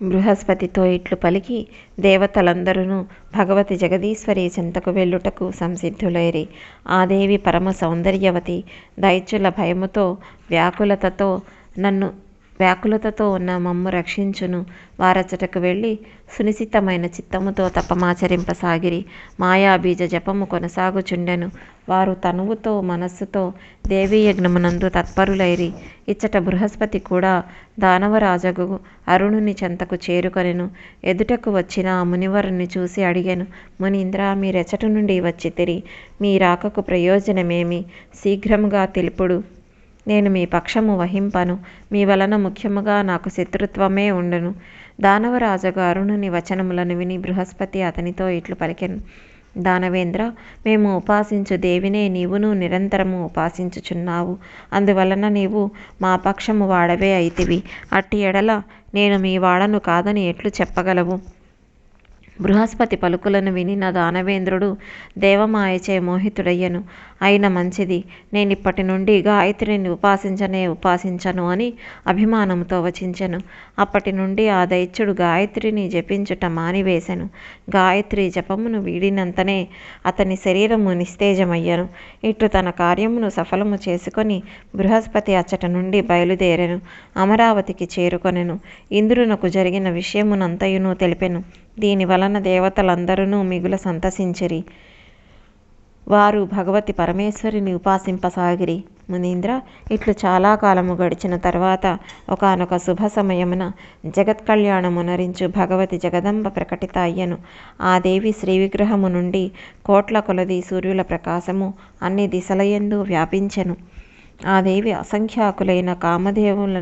బృహస్పతితో ఇట్లు పలికి దేవతలందరూ భగవతి జగదీశ్వరి చింతకు వెళ్ళుటకు సంసిద్ధులైరి. ఆ దేవి పరమ సౌందర్యవతి దైత్యుల భయముతో వ్యాకులతతో నన్ను వ్యాకులతతో ఉన్న మమ్ము రక్షించును. వారచటకు వెళ్ళి సునిశితమైన చిత్తముతో తపమాచరింపసాగిరి. మాయాబీజ జపము కొనసాగుచుండెను. వారు తనువుతో మనస్సుతో దేవీ యజ్ఞమునందు తత్పరులైరి. ఇచ్చట బృహస్పతి కూడా దానవరాజగు అరుణుని చెంతకు చేరుకొనెను. ఎదుటకు వచ్చిన ఆ మునివరుని చూసి అడిగాను మునీంద్ర మీరెచ్చట నుండి వచ్చి తిరిగి మీ రాకకు ప్రయోజనమేమి? శీఘ్రముగా తెలుపుడు. నేను మీ పక్షము వహింపను. మీ వలన ముఖ్యముగా నాకు శత్రుత్వమే ఉండను. దానవరాజుగా అరుణుని వచనములను విని బృహస్పతి అతనితో ఇట్లు పలికెను. దానవేంద్ర మేము ఉపాసించు దేవినే నీవును నిరంతరము ఉపాసించుచున్నావు. అందువలన నీవు మా పక్షము వాడవే అయితివి. అట్టి ఎడల నేను మీ వాడను కాదని ఎట్లు చెప్పగలవు? బృహస్పతి పలుకులను వినిన దానవేంద్రుడు దేవమాయచే మోహితుడయ్యను. అయిన మంచిది. నేనిప్పటి నుండి గాయత్రిని ఉపాసించనే ఉపాసించను అని అభిమానంతో వచించెను. అప్పటి నుండి ఆ దైత్యుడు గాయత్రిని జపించుట మానివేశెను గాయత్రి జపమును వీడినంతనే అతని శరీరము నిస్తేజమయ్యను. ఇట్లు తన కార్యమును సఫలము చేసుకొని బృహస్పతి అచ్చట నుండి బయలుదేరెను. అమరావతికి చేరుకొనెను. ఇంద్రునకు జరిగిన విషయమునంతయును తెలిపెను. దీని వలన దేవతలందరూ మిగుల సంతసించిరి. వారు భగవతి పరమేశ్వరిని ఉపాసింపసాగిరి. మునీంద్ర ఇట్లు చాలా కాలము గడిచిన తర్వాత ఒకనొక శుభ సమయమున జగత్కళ్యాణమునరించు భగవతి జగదంబ ప్రకటిత అయ్యను. ఆ దేవి శ్రీ విగ్రహము నుండి కోట్ల కొలది సూర్యుల ప్రకాశము అన్ని దిశలయందు వ్యాపించెను. ఆ దేవి అసంఖ్యాకులైన కామదేవుల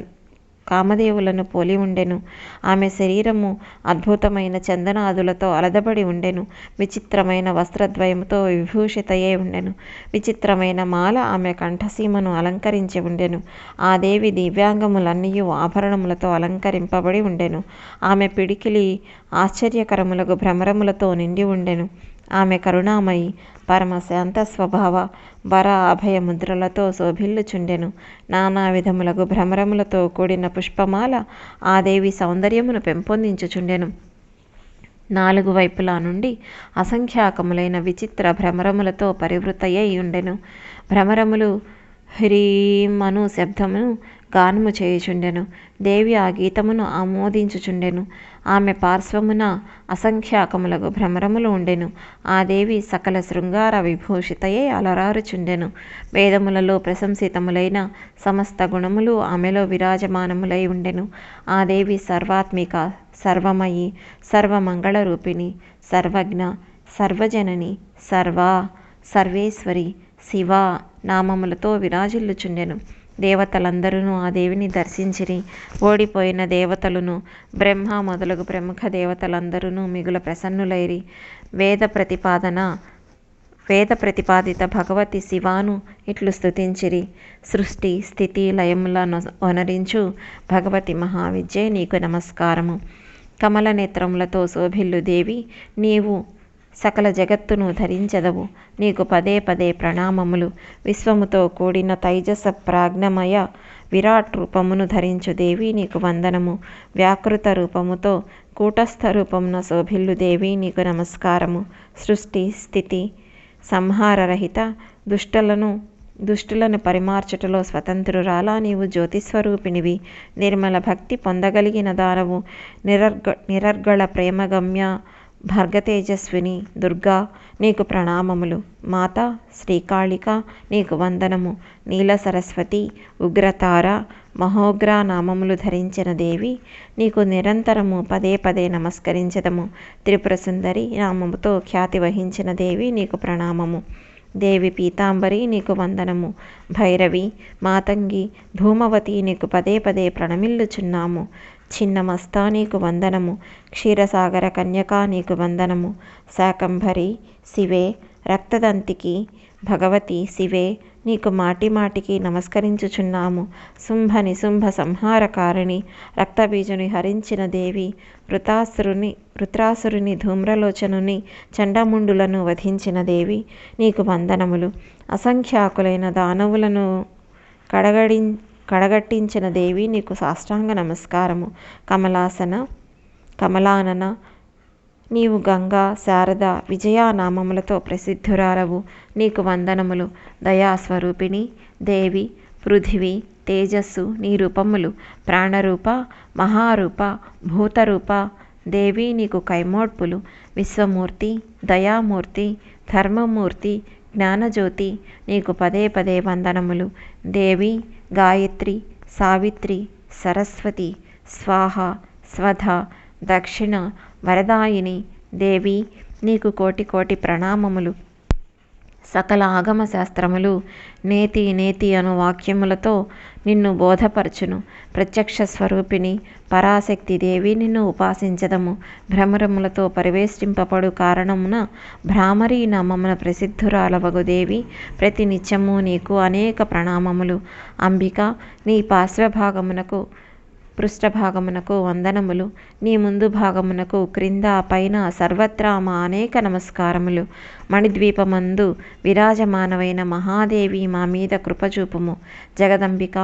కామదేవులను పోలి ఉండెను. ఆమె శరీరము అద్భుతమైన చందనాదులతో అలదబడి ఉండెను. విచిత్రమైన వస్త్రద్వయముతో విభూషితయే ఉండెను. విచిత్రమైన మాల ఆమె కంఠసీమను అలంకరించి ఉండెను. ఆ దేవి దివ్యాంగములన్నీ ఆభరణములతో అలంకరింపబడి ఉండెను. ఆమె పిడికిలి ఆశ్చర్యకరములకు భ్రమరములతో నిండి ఉండెను. ఆమె కరుణామయి పరమ శాంత స్వభావ వర అభయ ముద్రలతో శోభిల్లుచుండెను. నానా విధములకు భ్రమరములతో కూడిన పుష్పమాల ఆ దేవి సౌందర్యమును పెంపొందించుచుండెను. నాలుగు వైపులా నుండి అసంఖ్యాకములైన విచిత్ర భ్రమరములతో పరివృతయ్యై ఉండెను భ్రమరములు హ్రీం అను శబ్దమును గానము చేయుచుండెను. దేవి ఆ గీతమును ఆమోదించుచుండెను. ఆమె పార్శ్వమున అసంఖ్యాకములకు భ్రమరములు ఉండెను. ఆ దేవి సకల శృంగార విభూషితయే అలరారుచుండెను. వేదములలో ప్రశంసితములైన సమస్త గుణములు ఆమెలో విరాజమానములై ఉండెను. ఆ దేవి సర్వాత్మిక సర్వమయి సర్వమంగళ రూపిణి సర్వజ్ఞ సర్వజనని సర్వ సర్వేశ్వరి శివ నామములతో విరాజిల్లుచుండెను. దేవతలందరూ ఆ దేవిని దర్శించిరి. ఓడిపోయిన దేవతలను బ్రహ్మ మొదలగు ప్రముఖ దేవతలందరూ మిగుల ప్రసన్నులైరి. వేద ప్రతిపాదన వేద ప్రతిపాదిత భగవతి శివాను ఇట్లు స్థుతించిరి సృష్టి స్థితి లయములను వనరించు భగవతి మహావిద్యే నీకు నమస్కారము. కమల నేత్రములతో శోభిల్లు దేవి నీవు సకల జగత్తును ధరించెదవు. నీకు పదే పదే ప్రణామములు. విశ్వముతో కూడిన తైజస ప్రాజ్ఞమయ విరాట్ రూపమును ధరించు దేవి నీకు వందనము. వ్యాకృత రూపముతో కూటస్థ రూపమున శోభిల్లు దేవి నీకు నమస్కారము. సృష్టి స్థితి సంహారరహిత దుష్టలను దుష్టులను పరిమార్చుటలో స్వతంత్రురాలా నీవు జ్యోతిస్వరూపిణివి. నిర్మల భక్తి పొందగలిగిన దానవు. నిరర్గ నిరర్గళ ప్రేమగమ్య భర్గతేజస్విని దుర్గా నీకు ప్రణామములు. మాత శ్రీకాళిక నీకు వందనము. నీల సరస్వతి ఉగ్రతార మహోగ్ర నామములు ధరించిన దేవి నీకు నిరంతరము పదే పదే నమస్కరించదము. త్రిపుర సుందరి నామముతో ఖ్యాతి వహించిన దేవి నీకు ప్రణామము. దేవి పీతాంబరి నీకు వందనము. భైరవి మాతంగి ధూమవతి నీకు పదే పదే ప్రణమిల్లుచున్నాము. చిన్న మస్తా నీకు వందనము. క్షీరసాగర కన్యకా నీకు వందనము. శాకంభరి శివే రక్తదంతికి భగవతి శివే నీకు మాటి మాటికి నమస్కరించుచున్నాము. శుంభ నిశుంభ సంహారకారిణి రక్తబీజుని హరించిన దేవి వృతాసురుని వృత్రాసురుని ధూమ్రలోచనుని చండముండులను వధించిన దేవి నీకు వందనములు. అసంఖ్యాకులైన దానవులను కడగడి కడగట్టించిన దేవి నీకు సాష్టాంగ నమస్కారము. కమలాసన కమలానన నీవు గంగా శారద విజయా నామములతో ప్రసిద్ధురాలవు నీకు వందనములు. దయాస్వరూపిణి దేవి పృథివి తేజస్సు నీ రూపములు ప్రాణరూప మహారూప భూతరూప. దేవి నీకు కైమోడ్పులు. విశ్వమూర్తి దయామూర్తి ధర్మమూర్తి జ్ఞానజ్యోతి. నీకు పదే పదే వందనములు. దేవి గాయత్రి సావిత్రి సరస్వతి స్వాహ స్వధ దక్షిణ వరదాయిని దేవి నీకు కోటి కోటి ప్రణామములు. సకల ఆగమ శాస్త్రములు నేతి నేతి అను వాక్యములతో నిన్ను బోధపరచును. ప్రత్యక్ష స్వరూపిణి పరాశక్తి దేవి నిన్ను ఉపాసించదము. భ్రమరములతో పరివేష్టింపబడు కారణమున భ్రామరీ నామమున ప్రసిద్ధురాలవగు దేవి ప్రతి నిత్యము నీకు అనేక ప్రణామములు. అంబిక నీ పార్శ్వభాగమునకు పృష్ఠభాగమునకు వందనములు నీ ముందు భాగమునకు క్రింద పైన సర్వత్రా మా అనేక నమస్కారములు. మణిద్వీపమందు విరాజమానమైన మహాదేవి మా మీద కృపచూపుము. జగదంబిక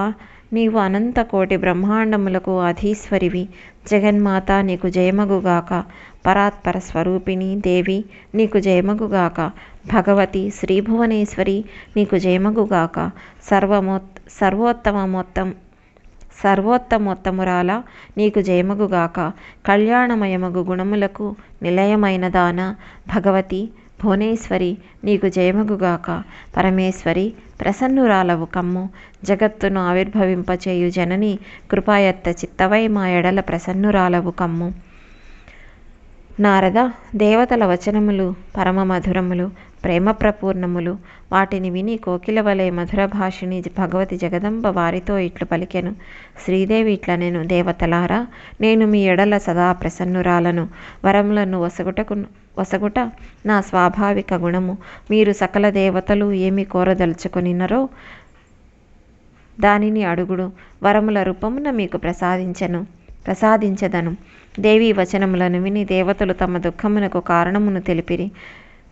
నీవు అనంత కోటి బ్రహ్మాండములకు అధీశ్వరివి. జగన్మాత నీకు జయమగుగాక. పరాత్పర స్వరూపిణి దేవి నీకు జయమగుగాక. భగవతి శ్రీభువనేశ్వరి నీకు జయమగుగాక. సర్వమోత్ సర్వోత్తమ మొత్తం సర్వోత్తమోత్తమురాల నీకు జయమగుగాక కళ్యాణమయమగు గుణములకు నిలయమైన దాన భగవతి భువనేశ్వరి నీకు జయమగుగాక పరమేశ్వరి ప్రసన్నురాలవు కమ్ము. జగత్తును ఆవిర్భవింపచేయు జనని కృపాయత్త చిత్తవై మా ఎడల ప్రసన్నురాలవు కమ్ము. నారద దేవతల వచనములు పరమ మధురములు ప్రేమ ప్రపూర్ణములు. వాటిని విని కోకిల వలె మధుర భాషిణి భగవతి జగదంబ వారితో ఇట్లు పలికెను. శ్రీదేవి ఇట్ల నేను దేవతలారా నేను మీ ఎడల సదా ప్రసన్నురాలను. వరములను వసగుటకు వసగుట నా స్వాభావిక గుణము. మీరు సకల దేవతలు ఏమి కోరదలుచుకొనినరో దానిని అడుగుడు. వరముల రూపమున మీకు ప్రసాదించను ప్రసాదించదను. దేవి వచనములను విని దేవతలు తమ దుఃఖమునకు కారణమును తెలిపిరి.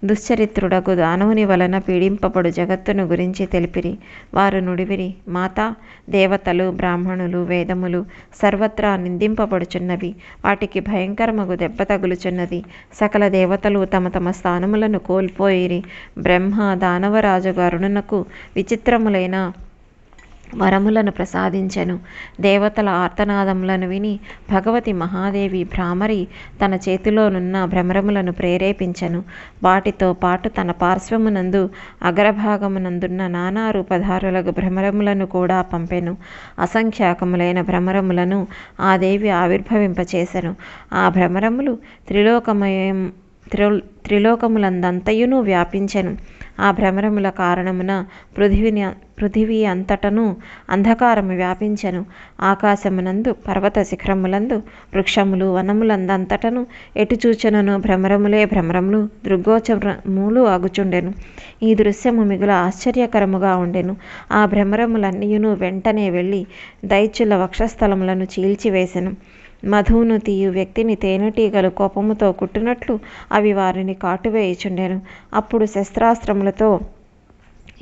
దుశ్చరిత్రుడకు దానవుని వలన పీడింపబడు జగత్తును గురించి తెలిపిరి. వారు నుడివిరి. మాత దేవతలు బ్రాహ్మణులు వేదములు సర్వత్రా నిందింపబడుచున్నవి. వాటికి భయంకరమగు దెబ్బ తగులుచున్నది. సకల దేవతలు తమ తమ స్థానములను కోల్పోయిరి. బ్రహ్మ దానవరాజు గరుణునకు విచిత్రములైన వరములను ప్రసాదించెను. దేవతల ఆర్తనాదములను విని భగవతి మహాదేవి భ్రామరి తన చేతిలోనున్న భ్రమరములను ప్రేరేపించెను. వాటితో పాటు తన పార్శ్వమునందు అగ్రభాగమునందున్న నానా రూపధారులకు భ్రమరములను కూడా పంపెను. అసంఖ్యాకములైన భ్రమరములను ఆ దేవి ఆవిర్భవింపచేసెను. ఆ భ్రమరములు త్రిలోకమయం త్రిలోకములందంతయును వ్యాపించెను. ఆ భ్రమరముల కారణమున పృథివిని పృథివీ అంతటను అంధకారము వ్యాపించెను. ఆకాశమునందు పర్వత శిఖరములందు వృక్షములు వనములందంతటను ఎటు చూచెనను? భ్రమరములే భ్రమరములు దృగ్గోచరములు అగుచుండెను. ఈ దృశ్యము మిగుల ఆశ్చర్యకరముగా ఉండెను. ఆ భ్రమరములన్నీయును వెంటనే వెళ్ళి దైత్యుల వక్షస్థలములను చీల్చివేసెను. మధువును తీయు వ్యక్తిని తేనెటీగలు కోపముతో కుట్టినట్లు అవి వారిని కాటువేయుచుండెను. అప్పుడు శస్త్రాస్త్రములతో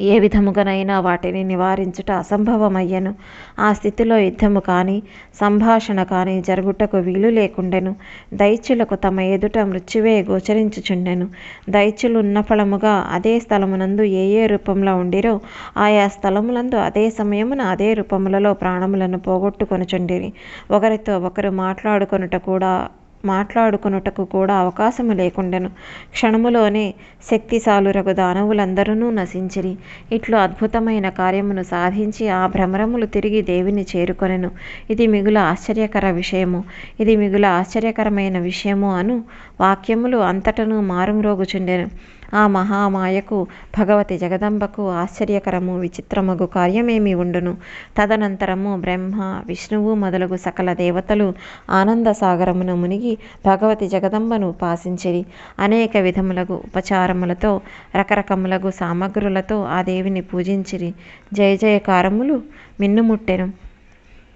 ఏ విధముగానైనా వాటిని నివారించుట అసంభవమయ్యను. ఆ స్థితిలో యుద్ధము కానీ సంభాషణ కానీ జరుగుటకు వీలు లేకుండెను. దైత్యులకు తమ ఎదుట మృత్యువే గోచరించుచుండెను. దైత్యులు ఉన్న ఫలముగా అదే స్థలమునందు ఏ ఏ రూపంలో ఉండిరో ఆయా స్థలములందు అదే సమయమున అదే రూపములలో ప్రాణములను పోగొట్టుకొనుచుండిరి. ఒకరితో ఒకరు మాట్లాడుకొనుట కూడా మాట్లాడుకొనుటకు కూడా అవకాశము లేకుండెను. క్షణములోనే శక్తిశాలురగు దానవులందరూ నశించిరి. ఇట్లు అద్భుతమైన కార్యమును సాధించి ఆ భ్రమరములు తిరిగి దేవిని చేరుకొనెను. ఇది మిగుల ఆశ్చర్యకర విషయము. ఇది మిగుల ఆశ్చర్యకరమైన విషయము అను వాక్యములు అంతటను మారుమ్రోగుచుండెను. ఆ మహామాయకు భగవతి జగదంబకు ఆశ్చర్యకరము విచిత్రమగు కార్యమేమి ఉండును. తదనంతరము బ్రహ్మ విష్ణువు మొదలగు సకల దేవతలు ఆనంద సాగరమున మునిగి భగవతి జగదంబను ఉపాసించిరి. అనేక విధములగు ఉపచారములతో రకరకములగు సామగ్రులతో ఆ దేవిని పూజించిరి. జయ జయకారములు మిన్నుముట్టెను.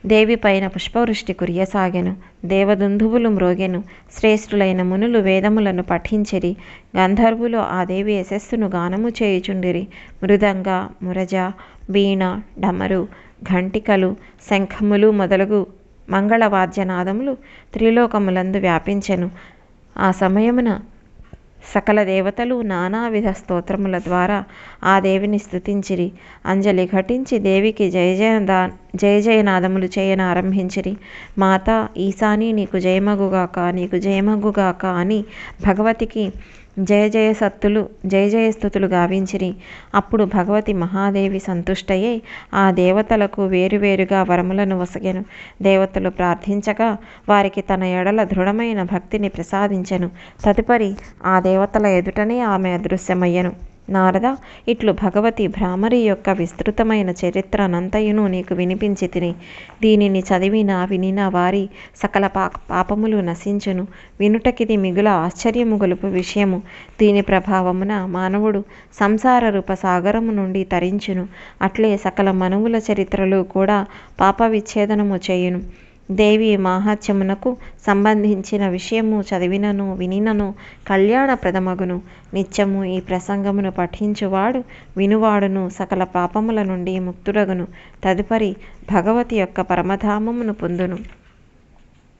దేవి పైన పుష్పవృష్టి కురియసాగెను దేవదుందువులు మ్రోగెను శ్రేష్ఠులైన మునులు వేదములను పఠించిరి గంధర్వులు ఆ దేవి యశస్సును గానము చేయుచుండిరి. మృదంగ మురజ వీణ డమరు ఘంటికలు శంఖములు మొదలగు మంగళవాద్యనాదములు త్రిలోకములందు వ్యాపించెను. ఆ సమయమున సకల దేవతలు నానావిధ స్తోత్రముల ద్వారా ఆ దేవిని స్థుతించిరి అంజలి ఘటించి దేవికి జయ జయదా జయ జయనాదములు చేయన ఆరంభించిరి. మాత ఈశాని నీకు జయమగుగాక నీకు జయమగుగాక అని భగవతికి జయ జయ సత్తులు జయ జయ స్థుతులు గావించిరి. అప్పుడు భగవతి మహాదేవి సంతుష్టయ్యే ఆ దేవతలకు వేరువేరుగా వరములను వసగెను. దేవతలు ప్రార్థించగా వారికి తన ఎడల దృఢమైన భక్తిని ప్రసాదించెను. తదుపరి ఆ దేవతల ఎదుటనే ఆమె అదృశ్యమయ్యను. నారద ఇట్లు భగవతి భ్రామరి యొక్క విస్తృతమైన చరిత్రనంతయును నీకు వినిపించి తిని దీనిని చదివినా వినిన వారి సకల పా పాపములు నశించును. వినుటకిది మిగుల ఆశ్చర్యము గొలుపు విషయము. దీని ప్రభావమున మానవుడు సంసార రూప సాగరము నుండి తరించును. అట్లే సకల మనువుల చరిత్రలు కూడా పాప విచ్ఛేదనము చేయును. దేవి మాహాత్మ్యమునకు సంబంధించిన విషయము చదివినను వినినను కళ్యాణప్రదమగును. నిత్యము ఈ ప్రసంగమును పఠించువాడు వినువాడును సకల పాపముల నుండి ముక్తుడగును. తదుపరి భగవతి యొక్క పరమధామమును పొందును.